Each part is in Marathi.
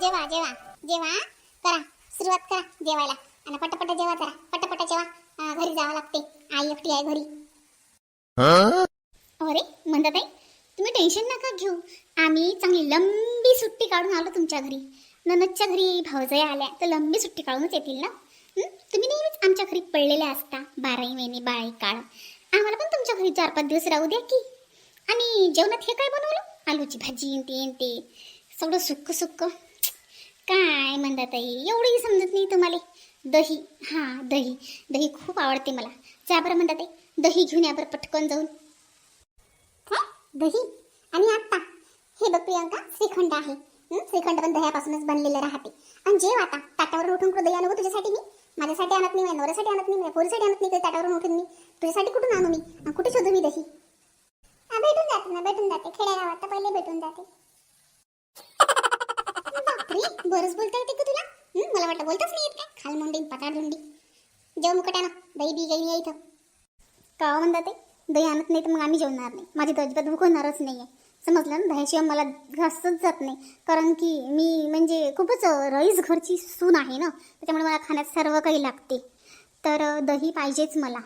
जेवा जेवा. जेवा करा. सुरुवात करा जेवायला. आणि पटापट जेवा करा पटापट जेवा. घरी जावं लागते. आई एकटी आहे घरी. अरे म्हणतात तुम्ही टेन्शन नका घेऊ. आम्ही चांगली लंबी सुट्टी काढून आलो तुमच्या घरी. ननदच्या घरी भावजया आल्या तर लंबी सुट्टी काढूनच येतील ना? तुम्ही नेहमीच आमच्या घरी पडलेल्या असता बाराही महिने बाराही काळ. आम्हाला पण तुमच्या घरी चार पाच दिवस राहू द्या की. आणि जेवणात हे काय बनवलं? आलूची भाजी ते ते. सगळं सुक्क सुक्क. काय म्हणतात ताई? एवढंही समजत नाही तुम्हाला. दही. हां दही. दही खूप आवडते मला. जा बरं म्हणतात ताई. दही घेऊन या बरं पटकन जाऊन. काय दही? आणि आत्ता? हे बघ प्रियांका श्रीखंड आहे. श्रीखंड पण दह्यापासूनच बनलेलं राहते. आणि जेव हो आता ताटावर उठून कुठं दही आणू तुझ्यासाठी मी? माझ्यासाठी आणत नाही माझ्या नवऱ्यासाठी आणत नाही माझ्या पोरीसाठी आणत नाही कधी ताटावरून उठून मी. तुझ्यासाठी कुठून आणू मी? कुठे शोधू मी दही? भेटून जाते ना भेटून जाते. खेड्या गावात पहिले भेटून जाते. बापरे बरंच बोलता येते का तुला? मला वाटलं बोलतच नाही येत काय खालमुंडी पताडुंडी जेव मुकटानं दही बी गई नाही इथं. का म्हणतात ते? दही आणत नाही तर मग आम्ही जेवणार नाही. माझी तर अजिबात भूक होणारच नाही आहे समजलं ना? दह्याशिवाय मला घासच जात नाही. कारण की मी म्हणजे खूपच रईस घरची सून आहे ना? त्याच्यामुळे मला खाण्यात सर्व काही लागते. तर दही पाहिजेच मला.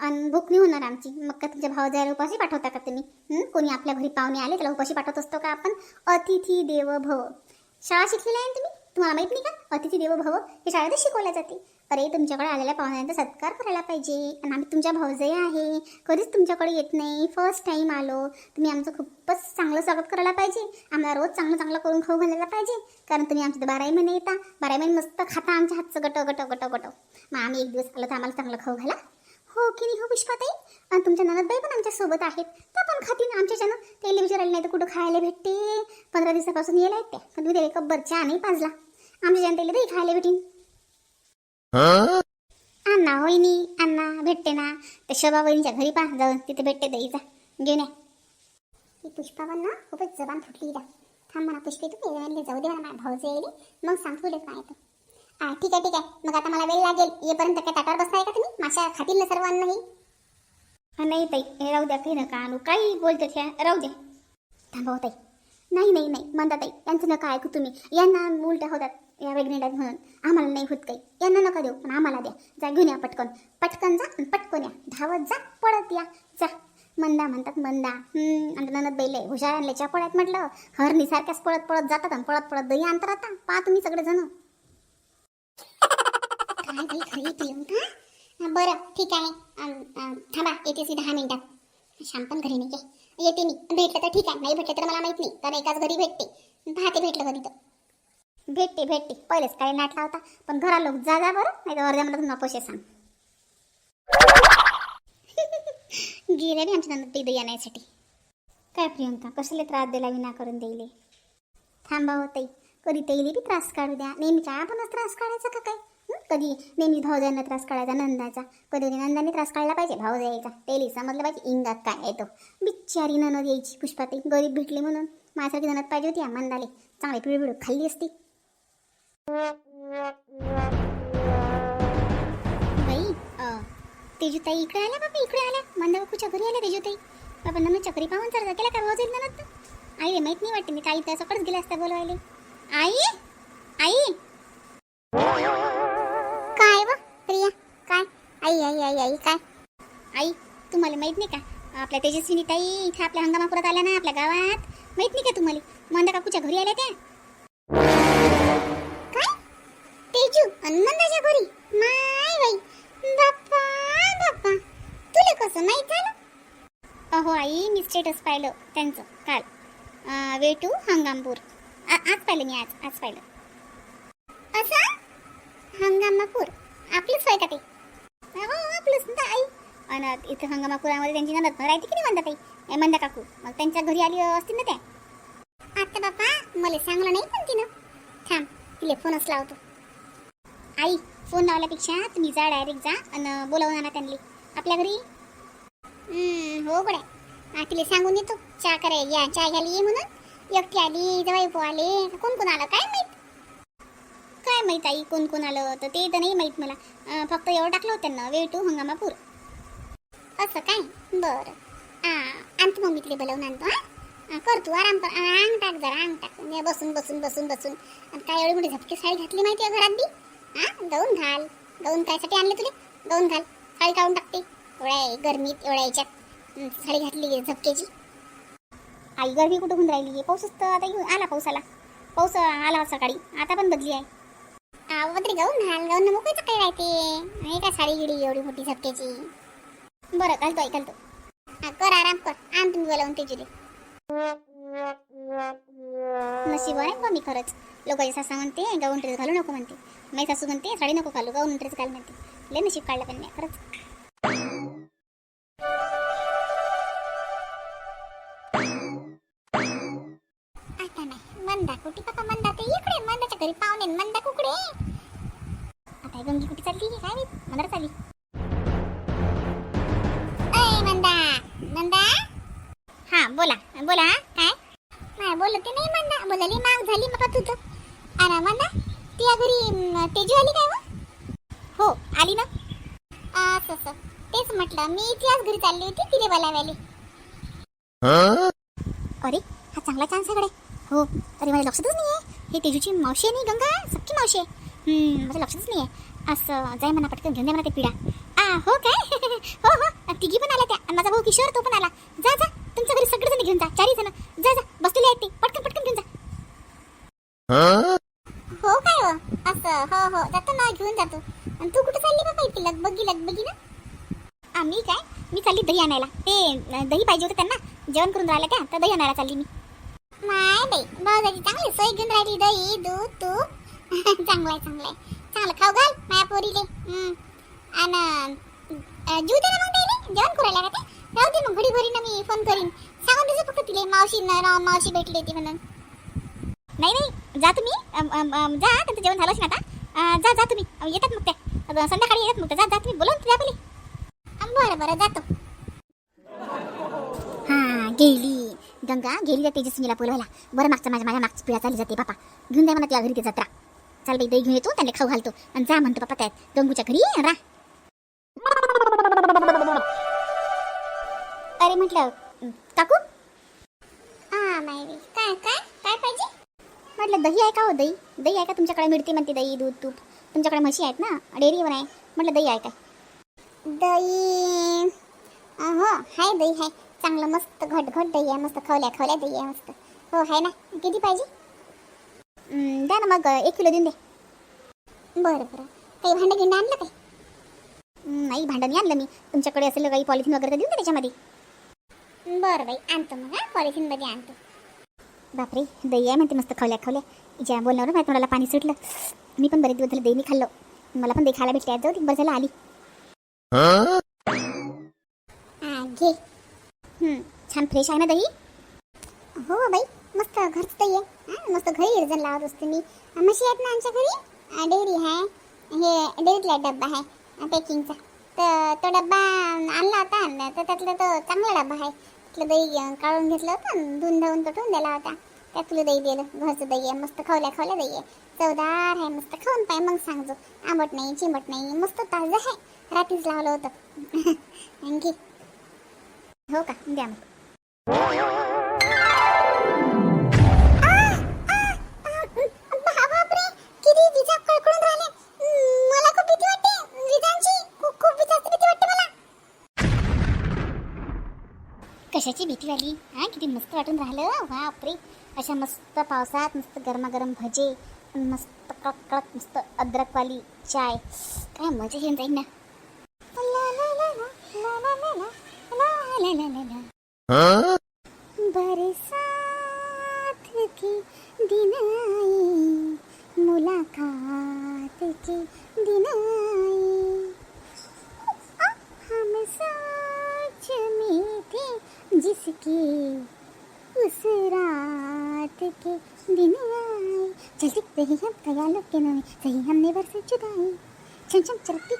आणि भूक नाही होणार आमची. मग का तुमच्या भावजायला उपाशी पाठवता का तुम्ही? कोणी आपल्या घरी पाहुणे आले त्याला उपाशी पाठवत असतो का आपण? अतिथी देव भव शाळा शिकलेल्या आहे ना तुम्ही? तुम्हाला माहीत नाही का? अतिथी देवो भव हे शाळेतच शिकवल्या जाते. अरे तुमच्याकडे आलेल्या पाहुण्यांचा सत्कार करायला पाहिजे. आणि आम्ही तुमच्या भाऊजही आहे. कधीच तुमच्याकडे येत नाही. फर्स्ट टाईम आलो. तुम्ही आमचं खूपच चांगलं स्वागत करायला पाहिजे. आम्हाला रोज चांगलं चांगलं करून खाऊ घालायला पाहिजे. कारण तुम्ही आमच्या बाराही महिने येता. बाराही महिने मस्त खाता आमच्या हातचं गट गट गट गट. मग आम्ही एक दिवस आलो तर आम्हाला चांगलं खाऊ घाला. हो की नाही? हो पुष्पाताई आणि तुमच्या ननदबाई पण आमच्यासोबत आहेत. त्या पण खातील. आमच्याच्यानं त्याला विचारायला नाही तर कुठं खायला भेटते? पंधरा दिवसापासून येला आहेत त्या. पण तुम्ही त्याला कब्बर चहा नाही पाजला. आमच्या त्याला दही खायला भेटीन. अण्णा होईनी अण्णा भेटते ना. ते शोभा वहिनीच्या घरी पहा. जाऊन तिथे भेटते दहीचा घेऊन या. ती पुष्पावन ना खूपच जबान फुटली थांब म्हणा पुष्पे तू जाऊ दे म्हणा. भाऊ येईल मग सांग तुला काय तर हा ठीक आहे ठीक आहे. मग आता मला वेळ लागेल. येपर्यंत काय ताटावर बसताय का तुम्ही? माशा खातील ना सर्व अन्न ही हा, नाही ताई हे राहू द्या काही नका आणू. काही बोलते त्या राहू द्या. थांबव हो, ताई. नाही नाही नाही. म्हणता ताई यांचं नका ऐकू तुम्ही. यांना उलट्या होतात या वेगनेट म्हणून. आम्हाला नाही होत काही. यांना नका देऊ पण आम्हाला द्या. जा घेऊन या पटकन. पटकन जा आणि पटकन या. धावत जा पळत या. जा. मंदा म्हणतात मंदा. हम्म आणि ननद बैले हुशार आणले. पळत म्हटलं हरणीसारख्याच पळत पळत जातात आणि पळत पळत दही अंतर आता. पहा तुम्ही सगळेजण. काय बाई खरी प्रियंका बरं ठीक आहे. थांबा येते सी दहा मिनिटात श्याम पण घरी नाही आहे येते मी. भेटलं तर ठीक आहे. नाही भेटलं तर मला माहीत नाही. कारण एकाच घरी भेटते. पाहते भेटलं कधी तर. भेटते भेटते. पहिलेच काय नाटला होता पण घरा लोक जा जा बरं. नाही तर अर्ध्या म्हणतात नकोशे सांग. गेले रे आमच्या नंतर तिथे येण्यासाठी. काय प्रियंका? कशाला त्रास दिला विना करून देईले? थांबा होताई कधी तेली बी त्रास काढू द्या. नेहमी आपणच त्रास काढायचा का काय? कधी नेहमी भाऊजांना त्रास काढायचा नंदाचा. कधी कधी नंदाने त्रास काढला पाहिजे भाऊ यायचा तेली समजलं पाहिजे इंगात काय येतो बिचारी ननद यायची पुष्पाताई गरीब भेटली म्हणून. माझ्यासारखी ननद पाहिजे होती या चांगली पिढी खाल्ली असती. बाई अं, तेजूताई इकडे आल्या बाबा इकडे आल्या. मंदा बापूच्या घरी आल्या तेजूताई. बाबा ननद चक्री पाहून चालता केला का भाऊ जाईल ननद आई रे माहीत नाही वाटते मी काही त्याच्याकडेच गेल्या असत्या बोलवायले. आई आई. प्रिया काय? आई आई आई आई काय? आई तुम्हाला माहीत नाही का? आपल्या तेजस्विनी ताई इथे आपल्या हंगामापुरात आल्या ना आपल्या गावात. माहीत नाही का तुम्हाला? मंदा काकूच्या घरी आल्या त्या. काय? तेजू आणि मंदाच्या घरी? माय बाई. बाप्पा बाप्पा. तुला कसं माहीत झालं? अहो आई मी स्टेटस पाहिलं त्यांचं काल. Way to हंगामपूर. आ- आज पाहिलं मी आज आज पाहिलं. असं? हंगामापूर. आपलीच होय का ते? हो आपलंच ना आई आणि इथं हंगामापुरामध्ये त्यांची नंदत राहते की नाही म्हणतात ताई? ए, मंदा काकू मग त्यांच्या घरी आली असतील ना त्या? आता बापा मला सांगलं नाही पण तिनं. थांब तिले फोनच लावतो. आई फोन लावल्यापेक्षा तुम्ही जा डायरेक्ट जा आणि बोलावून आणा त्यांनी आपल्या घरी? हो गड्या. हा, तिला सांगून येतो चहा करायला या चहा घ्यायला ये म्हणून. एकटी आली जवळ पो आले. कोण कोण आलं? काय माहीत आई कोण कोण आलं तर ते तर नाही माहीत मला. फक्त एवढं टाकलं होतं ना वे टू हंगामापूर. असं काय? बरं. आणतो मग मी तिला बोलवून आणतो हां? कर तू आराम कर. आंग टाक जरा आंग टाक. मी बसून बसून बसून बसून. आणि काय एवढी मोठी झपकी साडी घातली माहिती आहे घरात बी? हा गाऊन घाल. गाऊन कायसाठी आणले तुले? गाऊन घाल. साडी काढून टाकते. एवढ्या गरमीत एवढ्या याच्यात. साडी घातली झपकेची. आई गरमी कुठं होऊन राहिली पाऊसच तर आता येऊन आला पाऊस आला. पाऊस आला सकाळी. आता पण बदली आहे. अहो तरी गाऊन घाल गाऊन मोकळीच काय राहते नाही का साडी गिडी एवढी मोठी झपक्याची? बरं घालतो आई घालतो. हा, कर आराम कर. आण तुम्ही बोलावून ते जुले नशीब आहे बा मी खरंच? लोकांची सासा म्हणते गाऊन ड्रेस घालू नको म्हणते. माझी सासू म्हणते साडी नको घालू गाऊन ड्रेस घाल म्हणते. लय नशीब काढलं पण मी खरंच. माग झाली मग तू ती घरी तेजू आली काय हो आली ना. असं तेच म्हटलं मी त्याच घरी चालली होती तिने बोलावाली. अरे हा चांगला चान्स आहे हो अरे माझ्या लक्षातच नाही आहे हे तेजूची मावशी आहे नाही गंगा? सख्खी मावशी आहे. माझ्या लक्षातच नाही आहे असं जाय म्हणा पटकन घेऊन द्या म्हणा ते पिढा आ हो काय? हो हो. तिघी पण आल्या त्या. माझा भाऊ किशोर तो पण आला. जा जा. तुमच्या घरी सगळेजण घेऊन जा. चारही जण जा जा बसलेले आहेत ते पटकन पटकन घेऊन जा हो काय हो असं हो हो जातो ना घेऊन जातो आणि तू कुठे चालली बाबा इथे लगबगी लगबगी ना आम्ही काय मी चालली दही आणायला ते अं, दही पाहिजे होतं त्यांना राहिलं त्या तर दही आणायला चालली मी. नाही बाई भाऊजाची चांगली सोय घेऊन राहिली दही दूध तूप. चांगलं आहे चांगलं खाऊ घाल माया पोरीले. आणि जीव दे ना मग त्याले जेवण करायला का ते? राहू दे मग घडी भरी ना मी फोन करीन. सांगून देतो फक्त तिले मावशी न मावशी भेटली होती म्हणून. नाही नाही जा तुम्ही. जा त्यांचं जेवण झालं असेल आता. जा जा तुम्ही. येतात मग त्या. संध्याकाळी येतात मग जा जा तुम्ही बोला तुझ्या पहिले. बरं बरं जातो. गेली. गंगा गेली त्या तेजस्वीला बोलवायला. बरं मागचं माझ्या माझ्या मागची पिढा चालली जाते बापा. घेऊन द्या मला त्या घरी ते जत्रा चाल बाई दही घेऊन येतो त्यांना खाऊ घालतो. आणि जा म्हणतो बापा त्यात. गंगूच्या घरी रा. अरे म्हटलं "अं, काकू? हा काय काय? काय पाहिजे? म्हटलं दही आहे का हो दही? दही आहे का? तुमच्याकडे मिळते म्हणते दही दूध तूप. तुमच्याकडे म्हशी आहेत ना? डेअरीवर आहे. म्हटलं दही आहे काय दही हो हाय दही आहे. चांगलं मस्त घट घट दही आहे मस्त खवल्या खवल्या दही आहे मस्त. हो आहे ना? किती पाहिजे? द्या ना मग एक किलो देऊन दे. बरं बरं. काही भांडं गिंड आणलं काय? नाही भांडं नाही आणलं मी. तुमच्याकडे असेल काही पॉलिथिन वगैरे तर देऊन दे त्याच्यामध्ये. बरं बाई आणतो मग हा पॉलिथिनमध्ये आणतो. बापरे दही आहे म्हणते मस्त खवल्या खवल्या. ज्या बोलण्यावर माझ्या तोंडाला पाणी सुटलं. मी पण बरेच दिवस झाले दही मी खाल्लं. मला पण दही खायला भेटले. आज जाऊ दे बरं झालं आली. घे. छान फ्रेश आहे ना दही? हो बाई मस्त घरच दही आहे. मस्त घरी इरजण लावत असते मी. म्हशी आहेत ना आमच्या घरी? डेअरी आहे. हे डेअरीतला डब्बा आहे पॅकिंगचा. तर तो डब्बा आणला होता तर त्यातला तो चांगला डब्बा आहे. त्यातलं दही काढून घेतलं होतं धुऊन धुवून धावून तो दिला होता. त्यात तुला दही दिलं घरचं दही आहे मस्त खवल्या खवल्या दही आहे. चवदार आहे मस्त खाऊन पाय मग सांगतो. आंबट नाही चिंबट नाही मस्त ताजं आहे. रात्रीच लावलं होतं. आणखी? हो का द्या मग बापरे मला खूप खूप कशाची भीती वाली? हा किती मस्त वाटून राहिलं. बापरे. अशा मस्त पावसात मस्त गरमागरम भजे मस्त कडक कडक मस्त अद्रकवाली चाय. काय मजा येऊन जाईल ना. ला ला ला ला ला. बरसात की दिन आई, मुलाकात की दिन आई। हम साथ में थे जिसकी उस रात के दिन आए चलते रहे हम ख्यालों के नाम सही हमने बरस जुदाई छम छम चलती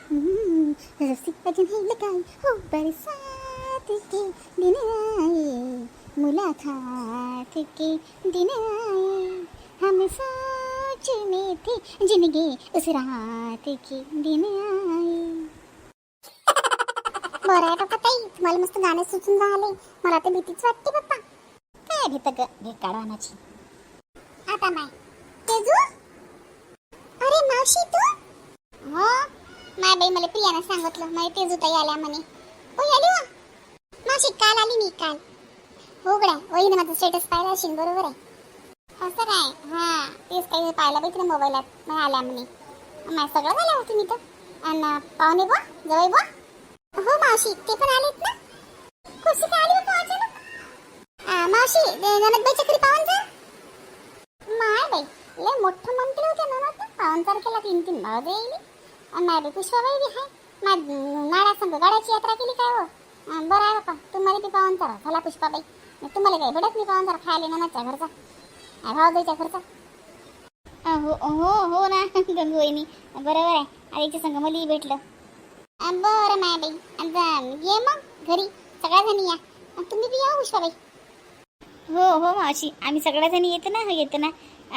रस्सी अजन ही लगाई, हो बरसात के दिन आए मुलाकात के दिन आए। हम सोच में थे जिंदगी उस रात के दिन आए। बरं आहे पप्पा ताई तुम्हाला मस्त गाणे सुचून राहिले मला तर भीतीच वाटते पप्पा. काय काय ग भेट आता माय तेजू? अरे मावशी तू? हो. माय बाई मला प्रियानं सांगितलं. मला तेजू ताई आल्या म्हणे. ओ आली वा काल आली मी काल हो गड्या वहिनी माझा स्टेटस पाहिला असेल बरोबर आहे? असं काय? हा तेच काही पाहिलं बाई तुला मोबाईलात मग आल्या म्हणे. माझं सगळं झालं होतं मी तर. आणि पाहुणे बुवा? जवळ बुवा? हो मावशी ते पण आलेत ना? कशी काय आली बाबा अचानक? आ, मावशी ननदबाईच्या घरी पाहून जा माय बाई लय मोठं मन केलं होतं ननद. पाहून तारखेला तीन तीन. भाव येईल. आणि माझ्या बाई पुष्पाबाई बी हाय. माझ्या नाळ्या संग गाड्याची यात्रा केली काय हो? बरं आहे बापा तुम्हाला बी पाहून चारा झाला पुष्पाबाई. मग तुम्हाला काय भेटत नाही पाहून चारा खायला ननदच्या घरचा. आ, भावजाईच्या घरचा? हो हो हो ना गंगू वहिनी. बरोबर आहे. आईच्या संग मलाही भेटलं. बरं माय बाई आता ये मग घरी. सगळ्या जणी या. तुम्ही बी या पुष्पाबाई. हो हो मावशी. आम्ही सगळ्याजणी येतो ना येतो ना.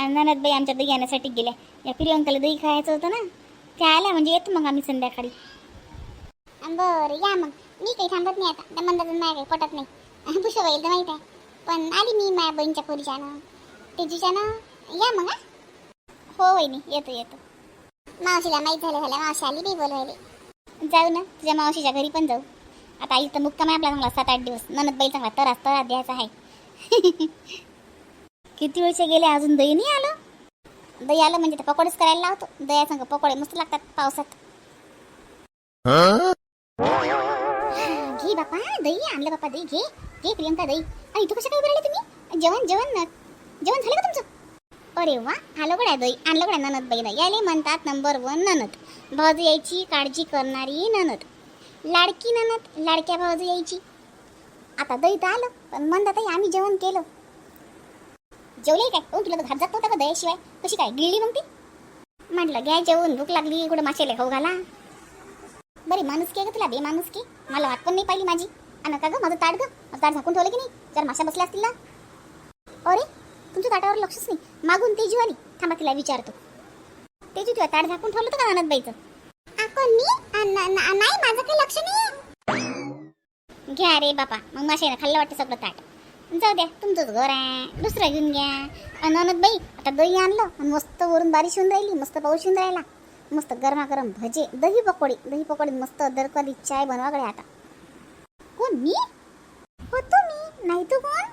ननदबाई आमच्या दही आणण्यासाठी गेल्या. या प्रियंकाला दही खायचं होतं ना. त्या आल्या म्हणजे येतो मग आम्ही संध्याकाळी. बरं या मग. मी काही थांबत नाही आता. त्या मंदाचं नाही काही पटत नाही. पुष्पाबाई तर माहीत आहे. पण आली मी माझ्या बहिणीच्या पोरीच्यानं. तेजूच्यानं. या मग हो. वहिनी येतो येतो. मावशीला माहीत झालं झालं. मावशी आली बी बोलवायला. जाऊ ना तुझ्या मावशीच्या घरी पण जाऊ. आता आई तर मुक्काम आहे आपला चांगला सात आठ दिवस. ननदबाई चांगला तरास तरास द्यायचा आहे. किती वेळचे गेले अजून दही नाही आलं? दही आलं म्हणजे तर पकोडेच करायला लावतो. दया संग पकोडे मस्त लागतात पावसात. बापा दही आणलं बापा दही. घे घे प्रियंका दही. आणि इथं कशा काय उभे राहिले तुम्ही? जेवण जेवण जेवण झालं का तुमचं? अरे वा आलं गड्या दही. आणलं गड्या ननद बाईला याले म्हणतात नंबर वन ननद. भाऊजी यायची काळजी करणारी ननद. लाडकी ननद लाडक्या भाऊजी यायची. आता दही तर आलं पण म्हणतात आम्ही जेवण केलं. जेवले काय? हो तुला तर घाट जात नव्हता का दयाशिवाय कशी काय? गिळली मग ती? म्हटलं घ्या जेवून. भूक लागली कुठं माशेले खाऊ घाला. बरी माणुसकी आहे ग तुला? बे माणुसकी मला वाट पण नाही पाहिली माझी. आणि का ग? माझं ताट ग? माझं ताट झाकून ठेवलं की नाही? जर माशा बसल्या असतील ना? अरे तुमच्या ताटावर लक्षच नाही. मागून तेजू आली. थांबा तिला विचारतो. तेजू तुला ताट झाकून ठेवलं होतं का ननदबाईचं नाही माझं काही लक्ष नाही. घ्या रे बापा. मग माशाने खाल्लं वाटतं सगळं ताट. जाऊ द्या तुमचंच घर आहे. दुसरं घेऊन घ्या. अननत ननदबाई आता दही आणलं. आणि मस्त वरून बारिश होऊन राहिली. मस्त पाऊस होऊन राहिला. मस्त गरमागरम भजे दही पकोडी. दही पकोडी मस्त दरकली चाय बनवाकडे आता. कोण मी? हो मी नाही तू कोण?